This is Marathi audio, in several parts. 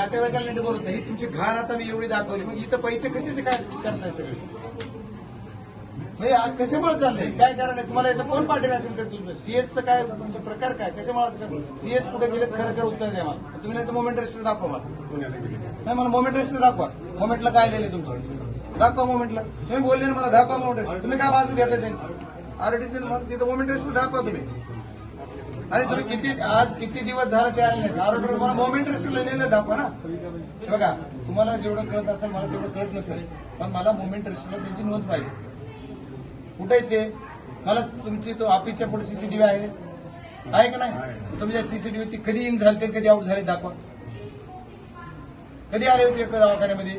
नातेवाईकाला नीट बोलत नाही. तुमची घाण आता मी एवढी दाखवली. मग इथं पैसे कशाचे काय करताय सगळे? आज कशामुळे चाललंय? काय कारण आहे? तुम्हाला याचं कोण पाठवलं तुमच्याकडे? तुमचं सीएचचं काय तुमचा प्रकार काय? कशामुळे असं सीएच कुठे गेले खरं खरं उत्तर द्या मला. तुम्ही नाही तर मोमेंट रेस्टर दाखवा मला. नाही मला मोमेंट रेस्टर दाखवा. मोमेंटला काय लिहिले तुमचं? दाखवा मोमेंटला तुम्ही बोलले ना मला दाखवा मोमेंट तुम्ही काय बाजू घेताय त्यांची? आरटीसी तिथं मोमेंट रेस्टर दाखवा तुम्ही. अरे तुम्ही किती आज किती दिवस झाले ते आले नाही. आरोग्य मला मोमेंट रेस्टला लिहिलं दाखवा ना. बघा तुम्हाला जेवढं कळत असेल मला तेवढं कळत नसेल पण मला मोमेंट रेस्क्यूला त्यांची नोंद पाहिजे. कुठे आहे ते? मला तुमची तो ऑफिसच्या पुढे सीसीटीव्ही आहे. आहे का नाही? तुमच्या सीसीटीव्ही ती कधी इन झाली ते कधी आउट झाले दाखवा. कधी आले होते एका दवाखान्यामध्ये?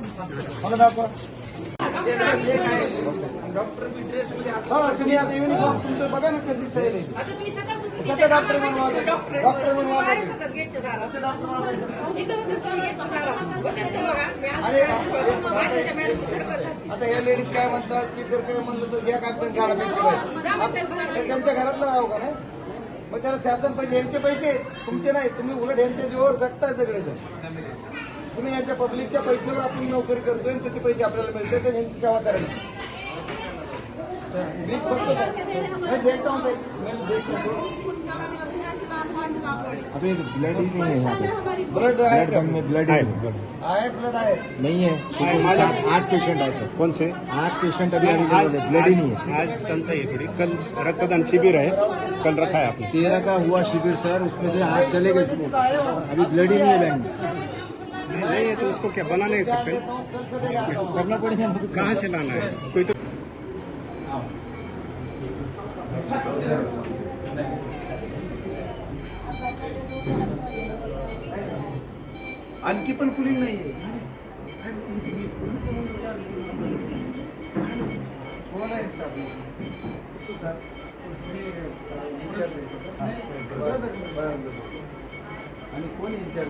मला दाखवा. हा तुम्ही आता युनिफॉर्म तुमचं बघा ना कशी स्टाईल आहे आता तुम्ही सकाळपासून कसं डॉक्टर? डॉक्टर. कसं अरे. आता हे लेडीज काय म्हणतात? की जर काय म्हणलं तर घ्या कागद काढा हे त्यांच्या घरातलं राहू का नाही? मग त्याला शासन पैसे यांचे पैसे तुमचे नाही तुम्ही उलट यांच्या जीवावर जगताय सगळेजण. तुम्ही यांच्या पब्लिकच्या पैशावर आपण नोकरी करतोय आणि त्याचे पैसे आपल्याला मिळतात तर यांची सेवा करायची मी बघतो देखता हूँ मैं देखता हूँ अभी ब्लड ही नहीं है यहाँ पे ब्लड ब्लड बैंक में ब्लड ही नहीं आहे ब्लड आहे. नहीं है. आठ पेशेंट आए सर कौन से? आठ पेशेंट अभी अवेलेबल है. ब्लड ही नहीं है. आज टंचाई है थोड़ी कल रक्तदान शिविर है कल रखा है आपने। तेरह का हुआ शिविर सर उसमें से आज चले गए अभी ब्लड ही नहीं है बैंक में. नहीं है तो उसको क्या बना नहीं सकते? करना पड़ेगा। कहाँ से लाना है? कोई तो आणखी पण आहे. आणि कोण इन्चार्ज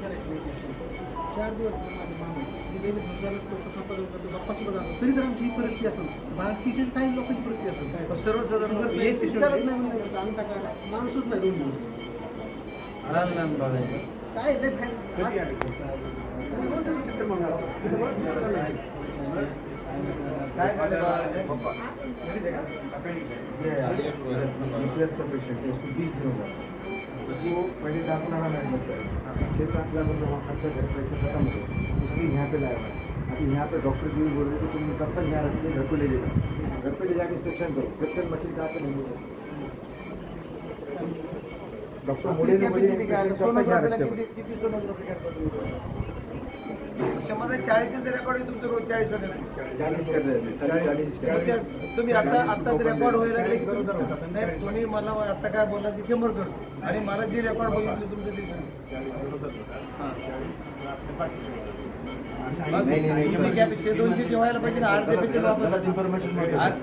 चार दिवस तरी तर आमची ही परिस्थिती असेल बाकीच्या काही लोकांची परिस्थिती असेल काय सर्वसाधारण एसी चालत नाही म्हणलं आम्ही टाकायला माणूसच नाही दोन दिवस लहान लहान बाळ आहे. काय लय. काय झालं पेशेंट उसको पहले दाखिला नहीं लगता है। छः सात लाख रुपये वहाँ खर्चा कर पैसे खत्म हो इसलिए यहाँ पे लाया हुआ अभी यहाँ पे डॉक्टर जी भी बोल रहे थे तुम कब तक यहाँ रखते घर पे ले लेगा घर पे ले जाके इंस्ट्रक्शन दो। इंस्ट्रक्शन मशीन कहाँ से नहीं होगा डॉक्टर मोदी ने बोली Capacity काय आहे? कब तक यहाँ सोनोग्राफीला रखते किती किती सोनोग्राफी नाही चाळीसच रेकॉर्ड आहे तुमचं रोज चाळीस चालीस चालीस। म्हणजे तुम्ही आता आताच रेकॉर्ड व्हायला लागले की तुम्ही- नाही कोणी मला आता काय बोलला ते शंभर करतो. आणि मला जे रेकॉर्ड बघितलं तुमचं ते कॅपॅसिटी दोनशेची व्हायला पाहिजे ना अर्धे पेशंट वापस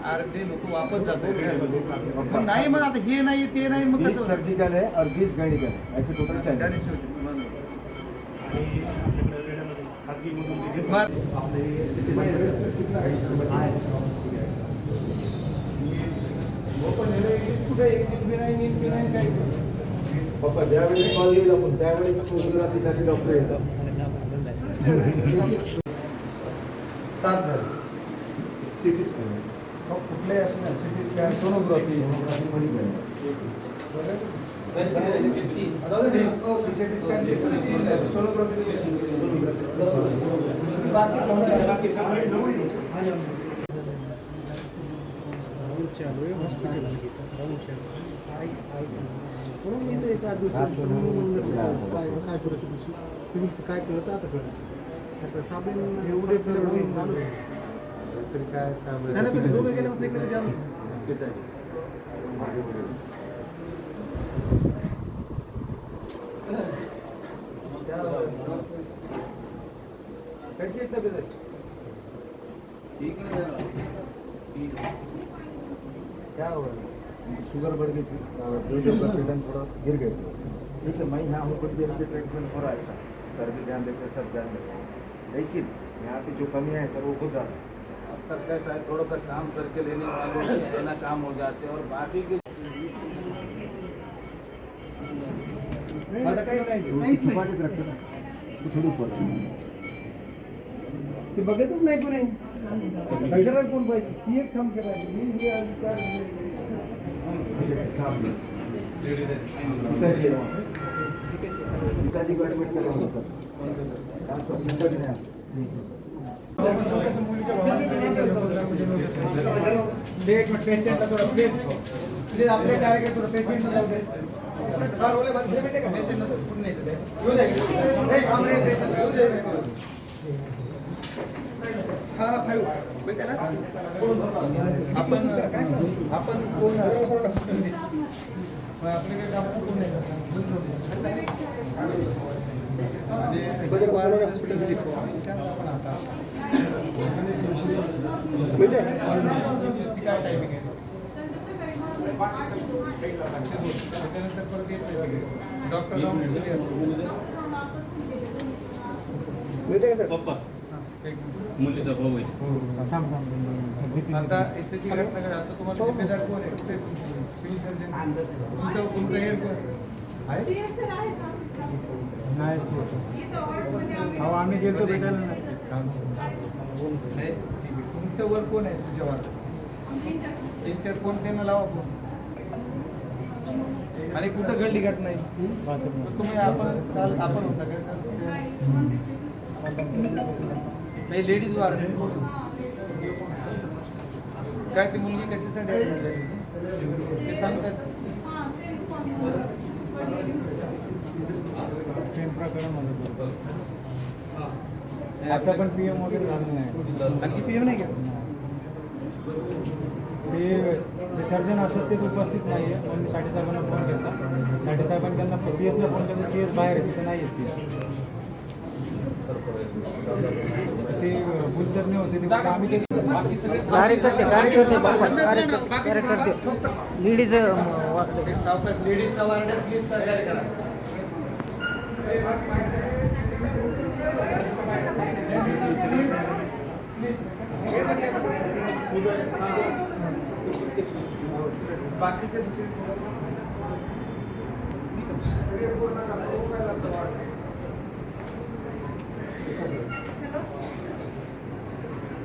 अर्धे लोक वापस जातात. पण नाही मग आता हे नाही ते नाही मग कसं? सर्जिकल है और बीस गायनिकल है ऐसे टोटल चाळीस. होते. खाजगी पप्पा ज्यावेळेस कॉल येईल आपण त्यावेळेस सोनोग्राफीसाठी डॉक्टर येतात सात झाले. CT scan. मग कुठल्याही असं नाही CT scan sonography CT scan चालू आहे म्हणून मी इथं एका दिवशी काय? परिस्थिती सिव्हिलचं काय कळतं आता कळतं साबण एवढे. तरी काय ते दोघं गेल्यापासून शुगर बढ़ गई थी ब्लड का पेटर्न थोड़ा गिर गए थे। ठीक है मैं यहाँ हूँ कुछ से ट्रीटमेंट हो रहा है सर। सर भी ध्यान देते सब ध्यान देते लेकिन यहाँ पे जो कमियाँ हैं सर वो हो जा रहा है। अब तक कैसा है थोड़ा सा काम करके लेने वालों से है ना काम हो जाते हैं और बाकी के ते ते बघतच नाही कोणी डॉक्टरांना कोण पाहिजे सीएच काम करायचे प्लीज प्लीज आपले कार्यकर्ते थोडं पेशंटला जाऊ दे पेशंटला येऊ हे. हा, हा, फाईव्ह. माहिती आहे ना? आपण आपण कोण हॉस्पिटल व्हिजिट काय टायमिंग आहे? त्याच्यानंतर परत येत डॉक्टर असतो. पप्पा. मुलीचा भाऊ आहे. आता इथेची घटना घडली. आता तुम्हाला जिम्मेदार कोण आहे? कुठे सिव्हिल सर्जन. तुमचं तुमचं हेड कोण? आहे? अहो आम्ही गेलो भेटायला. नाही नाही. तुमचं वर कोण आहे तुझ्यावर? कोण त्यांना लावा फोन. आणि कुठं घडली घटना ही? तुम्ही आपण काल आपण होता का? नाही लेडीज वार. काय ती मुलगी कशासाठी admit झाली होती? ते सांगतात. आता पण पीएम वगैरे झालं नाही. आणखी पीएम नाही का? ते जे सर्जन असतात तेच उपस्थित नाही आहे पण मी साठी साहेबांना फोन केला साठी साहेबांनी त्यांना सी एसला फोन केला. सी एस बाहेर आहे तिथे नाही आहे सी ते कार्यकर्ते कार्यकर्ते कार्यकर्ते लेडीज लेडीजचा वार्ड प्लीज सहकार्य करा. बाकीचे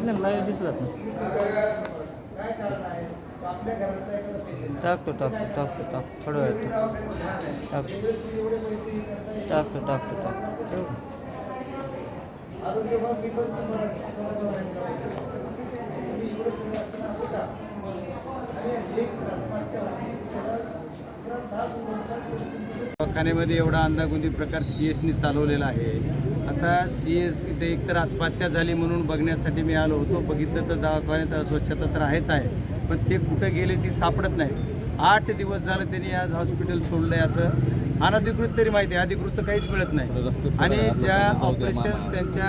बघितलं ना लाईट दिसलात ना टाकतो टाकतो टाकतो टाकतो थोडं वेळ टाकतो टाकतो टाकतो टाकतो टाकतो दवाखान्यामध्ये एवढा अंदागुंदी प्रकार सी एसनी चालवलेला आहे. आता सी एस इथे एकतर आत्महत्या झाली म्हणून बघण्यासाठी मी आलो होतो. बघितलं तर दवाखान्यात अस्वच्छता तर आहेच आहे. पण ते कुठं गेले ती सापडत नाही. आठ दिवस झालं त्यांनी आज हॉस्पिटल सोडलं आहे असं अनधिकृत तरी माहिती आहे. अधिकृत तर काहीच मिळत नाही. आणि ज्या ऑपरेशन्स त्यांच्या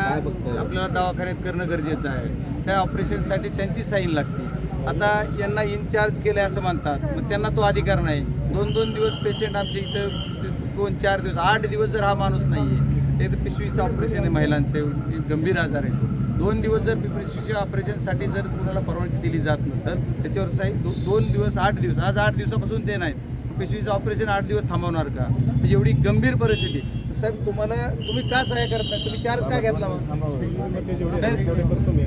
आपल्याला दवाखान्यात करणं गरजेचं आहे. त्या ऑपरेशनसाठी त्यांची साईन लागते. आता यांना इन्चार्ज केलं आहे असं म्हणतात. मग त्यांना तो अधिकार नाही. दोन दोन दिवस पेशंट आमच्या इथं दोन चार दिवस आठ दिवस जर हा माणूस नाही आहे ते तर पिशवीचं ऑपरेशन आहे महिलांचे गंभीर आजार आहे दोन दिवस जर पिशवीच्या ऑपरेशनसाठी जर कुणाला परवानगी दिली जात नसेल त्याच्यावर साई दो, दोन दिवस आठ दिवस आज आठ दिवसापासून ते नाहीत. पिशवीचं ऑपरेशन आठ दिवस थांबवणार का? एवढी गंभीर परिस्थिती. साहेब तुम्हाला तुम्ही का सहाय्य करत नाही? तुम्ही चार्ज का घेतला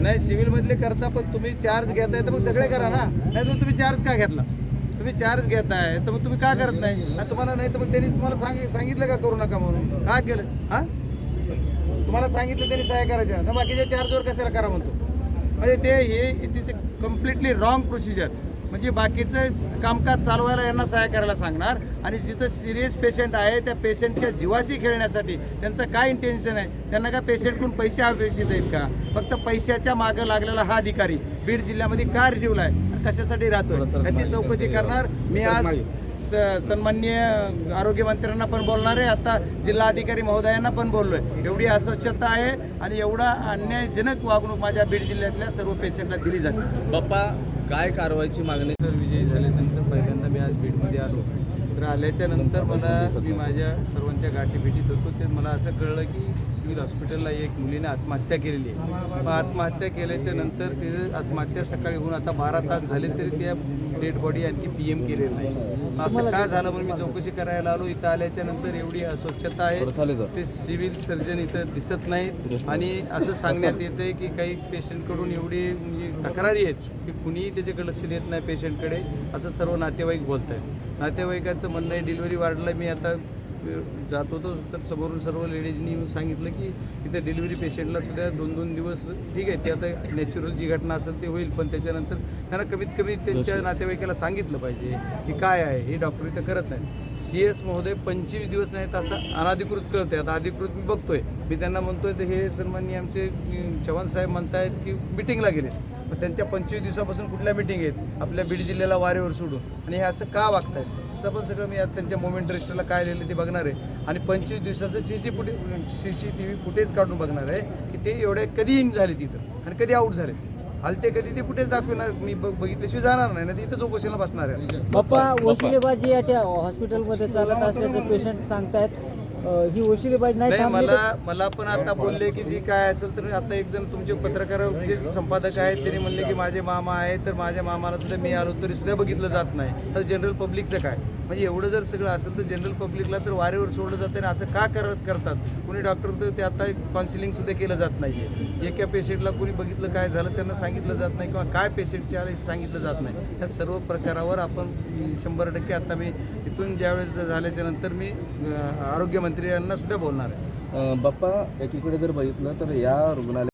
नाही सिव्हिलमधले नाही करता पण तुम्ही चार्ज घेताय तर मग सगळे करा ना. नाही तर तुम्ही चार्ज का घेतला? तुम्ही चार्ज घेताय तर मग तुम्ही का करत नाही? तुम्हाला नाही तर मग त्यांनी तुम्हाला सांग सांगितलं का करू नका म्हणून? का केलं? हा? तुम्हाला सांगितलं त्यांनी सहाय्य करायचं ना तर बाकीच्या चार्जवर कशाला करा म्हणतो? म्हणजे ते हे it is completely wrong procedure म्हणजे बाकीचं कामकाज चालवायला यांना सहाय्य करायला सांगणार. आणि जिथं सिरियस पेशंट आहे त्या पेशंटच्या जीवाशी खेळण्यासाठी त्यांचं काय इंटेन्शन आहे? त्यांना काय पेशंटकडून पैसे अपेक्षित आहेत का? फक्त पैशाच्या मागं लागलेला हा अधिकारी बीड जिल्ह्यामध्ये का रिड्यूल आहे? कशासाठी राहतोय? त्याची चौकशी करणार. मी आज स- सन्माननीय आरोग्यमंत्र्यांना पण बोलणार आहे. आता जिल्हाधिकारी महोदयांना पण बोललोय. एवढी अस्वच्छता आहे आणि एवढा अन्यायजनक वागणूक माझ्या बीड जिल्ह्यातल्या सर्व पेशंटला दिली जाते. बाप्पा काय कारवाईची मागणी? तर विजयी झाल्यानंतर पहिल्यांदा मी आज बीडमध्ये आलो. तर आल्याच्यानंतर मला मी माझ्या सर्वांच्या गाठी भेटीत होतो. ते मला असं कळलं की सिव्हिल हॉस्पिटलला एक मुलीने आत्महत्या केलेली आहे. मग आत्महत्या केल्याच्यानंतर ते आत्महत्या सकाळी होऊन आता बारा तास झाले तरी त्या डेड बॉडी आणखी पी एम केलेली नाही. असं का झालं म्हणून मी चौकशी करायला आलो? इथं आल्याच्यानंतर एवढी अस्वच्छता आहे. ते सिव्हिल सर्जन इथं दिसत नाहीत. आणि असं सांगण्यात येतं की काही पेशंटकडून एवढी म्हणजे तक्रारी आहेत की कुणीही त्याच्याकडे लक्ष देत नाही पेशंटकडे. असं सर्व नातेवाईक बोलत आहेत नातेवाईकांचं म्हणणं आहे डिलिव्हरी वार्डला मी आता अ, जात होतो तर समोरून सर्व लेडीजनी येऊन सांगितलं की इथं डिलिव्हरी पेशंटला सुद्धा दोन दोन दिवस ठीक आहे ते आता नॅचरल जी घटना असेल ते होईल पण त्याच्यानंतर त्यांना कमीत कमी त्यांच्या नातेवाईकाला सांगितलं पाहिजे की काय आहे हे डॉक्टर इथं करत नाही सी एस महोदय पंचवीस दिवस नाहीत असं अनाधिकृत करत आहे आता अधिकृत मी बघतोय. मी त्यांना म्हणतोय तर हे सन्माननीय आमचे चव्हाण साहेब म्हणतायत की मिटिंगला गेले त्यांच्या पंचवीस दिवसापासून कुठल्या मिटिंग आहेत? आपल्या बीड जिल्ह्याला वारेवर सोडून. आणि हे असं का वागतायत? त्याचं पण सगळं मी आता त्यांच्या मोमेंट रजिस्टरला काय लिहिलं ते बघणार आहे. आणि पंचवीस दिवसाचं सी सी फुटे C C T V footage काढून बघणार आहे की ते एवढे कधी इन झाले तिथं आणि कधी आऊट झाले. हलते कधी ते फुटेज दाखवणार मी बघितल्याशिवाय जाणार नाही. ना तिथं चौकशीला बसणार आहे. पप्पा वशिलेबाजी या त्या हॉस्पिटलमध्ये चालत असल्याचं पेशंट सांगतायत. ही वशिलेबाजी नाही नाही थांबली मला मला पण आता बोलले की जी काय असेल तर आता एक जण तुमचे पत्रकार जे संपादक आहेत त्यांनी म्हणले की माझे मामा आहे तर माझ्या मामाला सुद्धा मी आलो तरी सुद्धा बघितलं जात नाही. तर जनरल पब्लिकचं काय? म्हणजे एवढं जर सगळं असेल तर जनरल पब्लिकला तर वारेवर सोडलं जातं आणि असं का करत करतात? कुणी डॉक्टर तर ते आता काउन्सिलिंग सुद्धा केलं जात नाही आहे एका पेशंटला कुणी बघितलं काय झालं त्यांना सांगितलं जात नाही किंवा काय पेशंटचे आले सांगितलं जात नाही. या सर्व प्रकारावर आपण शंभर टक्के आता मी इथून ज्यावेळेस झाल्याच्यानंतर मी अं, आरोग्यमंत्री मंत्र्यांना सुद्धा बोलणार आहे. बाप्पा एकीकडे जर बघितलं तर या रुग्णालय